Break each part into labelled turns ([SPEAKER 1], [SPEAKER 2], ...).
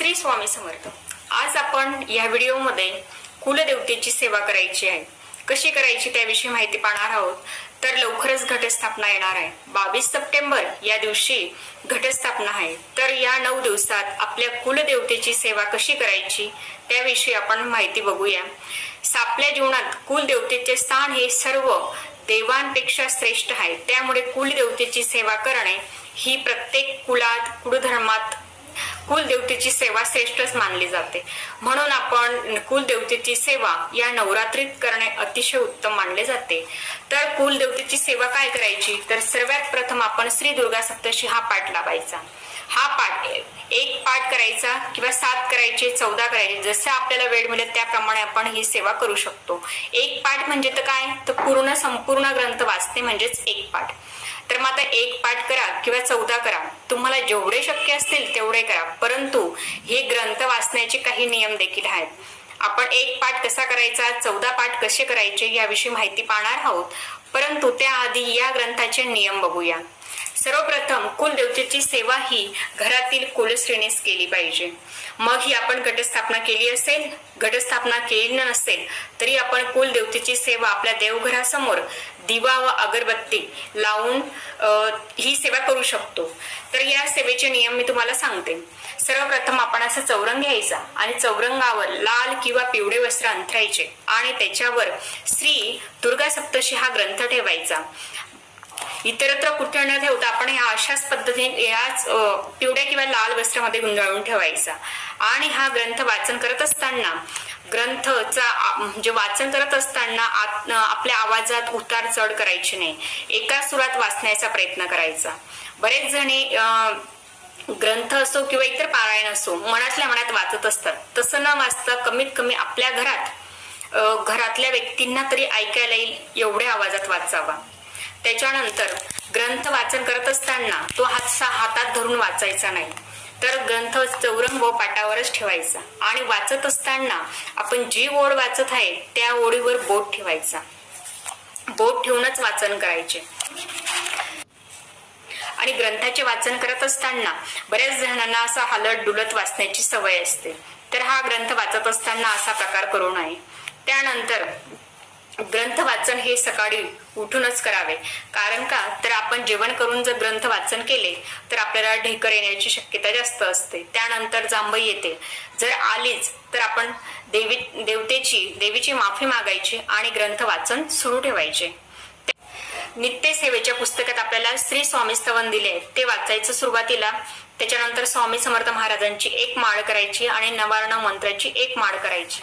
[SPEAKER 1] श्री स्वामी समर्थ. आज आपण या व्हिडिओमध्ये कुलदेवतेची सेवा करायची आहे. कशी करायची त्याविषयी माहिती पाहणार आहोत. तर लवकरच घटस्थापना येणार आहे. बावीस सप्टेंबर या दिवशी घटस्थापना आहे. तर या नऊ दिवसात आपल्या कुलदेवतेची सेवा कशी करायची त्याविषयी आपण माहिती बघूया. आपल्या जीवनात कुलदेवतेचे स्थान हे सर्व देवांपेक्षा श्रेष्ठ आहे. त्यामुळे कुलदेवतेची सेवा करणे ही प्रत्येक कुलात कुलधर्मात कुलदेवतेची सेवा श्रेष्ठच मानली जाते. म्हणून आपण कुलदेवतेची सेवा या नवरात्रीत करणे अतिशय उत्तम मानले जाते. तर कुलदेवतेची सेवा काय करायची? तर सर्वात प्रथम आपण श्री दुर्गा सप्तशी हा पाठ लावायचा. हा पाठ एक पाठ करायचा किंवा सात करायचे चौदा करायचे. जसं आपल्याला वेळ मिळेल त्याप्रमाणे आपण ही सेवा करू शकतो. एक पाठ म्हणजे तर काय? तर पूर्ण संपूर्ण ग्रंथ वाचते म्हणजेच एक पाठ. तर मग आता एक पाठ करा किंवा चौदा करा. तुम्हाला जेवढे शक्य असतील तेवढे करा. परंतु हे ग्रंथ वाचण्याचे काही नियम देखील आहेत. आपण एक पाठ कसा करायचा चौदा पाठ कसे करायचे याविषयी माहिती पाहणार आहोत. परंतु त्याआधी या ग्रंथाचे नियम बघूया. सर्वप्रथम कुलदेवतेची सेवा ही घरातील कुलश्रेणीस केली पाहिजे. मग ही आपण घटस्थापना केली असेल? घटस्थापना केली नसेल तरी आपण कुलदेवतेची सेवा आपल्या देवघरासमोर दिवा व अगरबत्ती लावून ही सेवा करू शकतो. तर या सेवेचे नियम मी तुम्हाला सांगते. सर्वप्रथम आपण असं चौरंग घ्यायचा आणि चौरंगावर लाल किंवा पिवळे वस्त्र अंथरायचे आणि त्याच्यावर श्री दुर्गा सप्तशी हा ग्रंथ ठेवायचा. इतरत्र कुठे न ठेवता आपण ह्या अशाच पद्धतीने याच पिवड्या पिवळ्या किंवा लाल वस्त्रामध्ये गुंडाळून ठेवायचा. आणि हा ग्रंथ वाचन करत असताना ग्रंथचा म्हणजे वाचन करत असताना आत- आपल्या आवाजात उतार चढ करायची नाही. एका सुरात वाचण्याचा प्रयत्न करायचा. बरेच जणी ग्रंथ असो किंवा इतर पारायण असो मनातल्या मनात वाचत असतात. तसं न वाचता कमीत कमी आपल्या घरात घरातल्या व्यक्तींना तरी ऐकायला येईल एवढ्या आवाजात वाचावा. त्याच्यानंतर ग्रंथ वाचन करत असताना तो हातसा हातात धरून वाचायचा नाही. तर ग्रंथ चौरंग व पाटावरच ठेवायचा आणि वाचत असताना आपण जी ओढ वाचत आहे त्या ओळीवर बोट ठेवायचा. बोट ठेवूनच वाचन करायचे. आणि ग्रंथाचे वाचन करत असताना बऱ्याच जणांना असा हलत डुलत वाचण्याची सवय असते. तर हा ग्रंथ वाचत असताना असा प्रकार करू नये. त्यानंतर ग्रंथ वाचन हे सकाळी उठूनच करावे. कारण का? तर आपण जेवण करून जर ग्रंथ वाचन केले तर आपल्याला ढेकर येण्याची शक्यता जास्त असते. त्यानंतर जांभई येते. जर आलीच तर आपण देवी देवतेची देवीची माफी मागायची आणि ग्रंथ वाचन सुरू ठेवायचे. नित्य सेवेच्या पुस्तकात आपल्याला श्री स्वामी स्तवन दिले. ते वाचायचं सुरुवातीला त्याच्यानंतर स्वामी समर्थ महाराजांची एक माळ करायची आणि नवार्ण मंत्राची एक माळ करायची.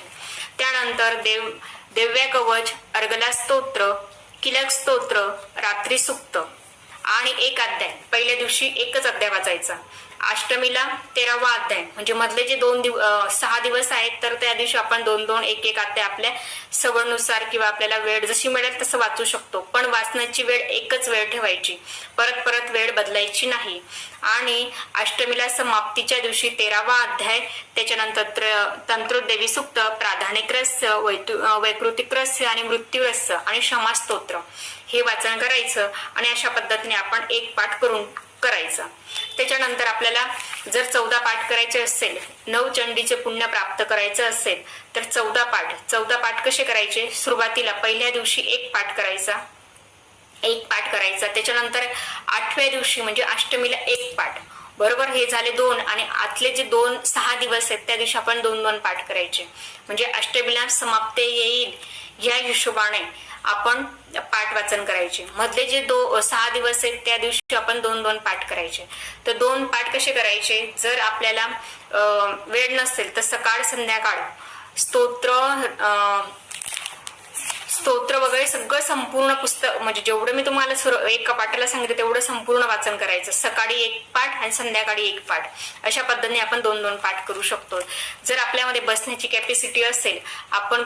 [SPEAKER 1] त्यानंतर देव दिव्या कवच अर्गला स्तोत्र किलक स्तोत्र रात्री सुक्त. आणि एक अध्याय. पहिल्या दिवशी एकच अध्याय वाचायचा. अष्टमीला तेरावा अध्याय. म्हणजे मधले जे दोन दिव सहा दिवस आहेत तर त्या दिवशी आपण दोन दोन एक एक अध्याय आपल्या सवडनुसार किंवा आपल्याला वेळ जशी मिळेल तसं वाचू शकतो. पण वाचण्याची वेळ एकच वेळ ठेवायची. परत परत वेळ बदलायची नाही. आणि अष्टमीला समाप्तीच्या दिवशी तेरावा अध्याय त्याच्यानंतर त्र- तंत्रोदेवी सुक्त प्राधानिक रहस्य वैतु- वैकृतिक रस्य आणि मृत्यू रस्य आणि क्षमास्तोत्र. हे वाचन करायचं आणि अशा पद्धतीने आपण एक पाठ करून करायचा. त्याच्यानंतर आपल्याला जर चौदा पाठ करायचे असेल नऊ चंडीचे पुण्य प्राप्त करायचं असेल तर चौदा पाठ. चौदा पाठ कसे करायचे? सुरुवातीला पहिल्या दिवशी एक पाठ करायचा. एक पाठ करायचा. त्याच्यानंतर आठव्या दिवशी म्हणजे अष्टमीला एक पाठ. बरोबर? हे झाले दोन आणि आतले जे दोन सहा दिवस आहेत त्या दिवशी आपण दोन दोन पाठ करायचे. म्हणजे अष्टमीला समाप्त येईल या हिशोबाने आपण पाठ वाचन करायचे. मधले जे दो सहा दिवस आहेत त्या दिवशी आपण दोन दोन पाठ करायचे. तर दोन पाठ कसे करायचे? जर आपल्याला वेळ नसेल तर सकाळ संध्याकाळ स्तोत्र स्तोत्र वगैरे सगळं संपूर्ण पुस्तक म्हणजे जेवढं मी तुम्हाला सुर- एका पाठाला सांगितलं तेवढं संपूर्ण वाचन करायचं. सकाळी एक पाठ आणि संध्याकाळी एक पाठ. अशा पद्धतीने आपण दोन दोन पाठ करू शकतो. जर आपल्यामध्ये बसण्याची कॅपॅसिटी असेल आपण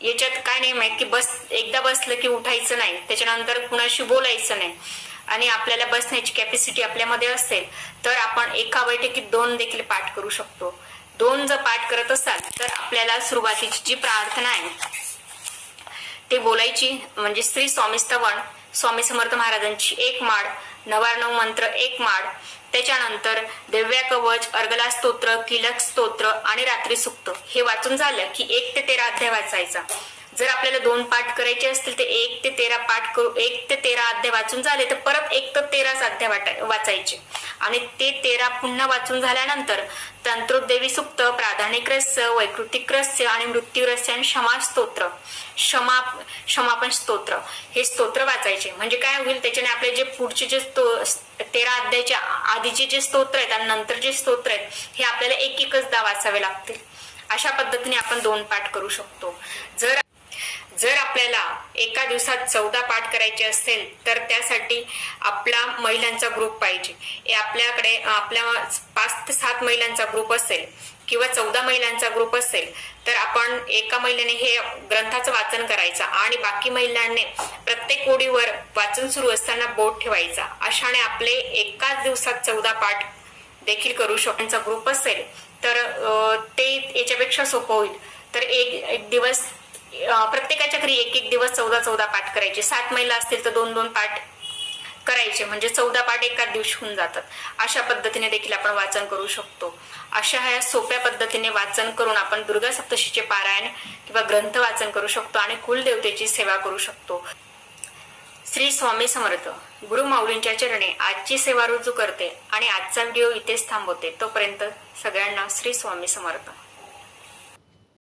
[SPEAKER 1] याच्यात काय नियम आहे की बस एकदा बसलं की उठायचं नाही. त्याच्यानंतर कुणाशी बोलायचं नाही. आणि आपल्याला बसण्याची कॅपॅसिटी आपल्यामध्ये असेल तर आपण एका बैठकीत दोन देखील पाठ करू शकतो. दोन जर पाठ करत असाल तर आपल्याला सुरुवातीची जी प्रार्थना आहे ते बोलायची म्हणजे श्री स्वामी स्तवन स्वामी समर्थ महाराजांची एक माळ नवार्णव मंत्र एक माळ. त्याच्यानंतर दिव्या कवच अर्गला स्तोत्र किलक स्तोत्र आणि रात्री सुक्त. हे वाचून झालं की एक ते तेरा अध्याय वाचायचा. जर आपल्याला दोन पाठ करायचे असतील तर एक ते तेरा पाठ करू एक ते तेरा अध्याय वाचून झाले तर परत एक तर तेराच अध्याय वाटा- वाचायचे. आणि ते तेरा पुन्हा वाचून झाल्यानंतर तंत्रोदेवी सुक्त प्राधानिक रस्य वैकृतिक रस्य आणि मृत्यू रहस्य आणि क्षमा स्तोत्र. क्षमा क्षमापन स्तोत्र. हे स्तोत्र वाचायचे. म्हणजे काय होईल? त्याच्याने आपले जे पुढचे जे स्तो- तेरा अध्यायच्या आधीचे जे स्तोत्र आहेत आणि नंतर जे स्तोत्र आहेत हे आपल्याला एक एकच दा वाचावे लागतील. अशा पद्धतीने आपण दोन पाठ करू शकतो. जर जर आपल्याला एका दिवसात चौदा पाठ करायचे असेल तर त्यासाठी आपला महिलांचा ग्रुप पाहिजे. हे आपल्याकडे आपल्या पाच ते सात महिलांचा ग्रुप असेल किंवा चौदा महिलांचा ग्रुप असेल तर आपण एका महिलेने हे ग्रंथाचं वाचन करायचं आणि बाकी महिलांनी प्रत्येक ओळीवर वाचन सुरू असताना बोट ठेवायचा. अशाने आपले एकाच दिवसात चौदा पाठ देखील करू शकतो ग्रुप असेल तर ते याच्यापेक्षा सोपं होईल. तर एक एक दिवस प्रत्येकाच्या घरी एक एक दिवस चौदा चौदा पाठ करायचे. सात महिला असतील तर दोन दोन पाठ करायचे. म्हणजे चौदा पाठ एकाच दिवशी होऊन जातात. अशा पद्धतीने देखील आपण वाचन करू शकतो. अशा ह्या सोप्या पद्धतीने वाचन करून आपण दुर्गा सप्तशीचे पारायण किंवा ग्रंथ वाचन करू शकतो आणि कुलदेवतेची सेवा करू शकतो. श्री स्वामी समर्थ गुरु माऊलींच्या चरणे आजची सेवा रुजू करते आणि आजचा व्हिडिओ इथेच थांबवते. तोपर्यंत सगळ्यांना श्री स्वामी समर्थ.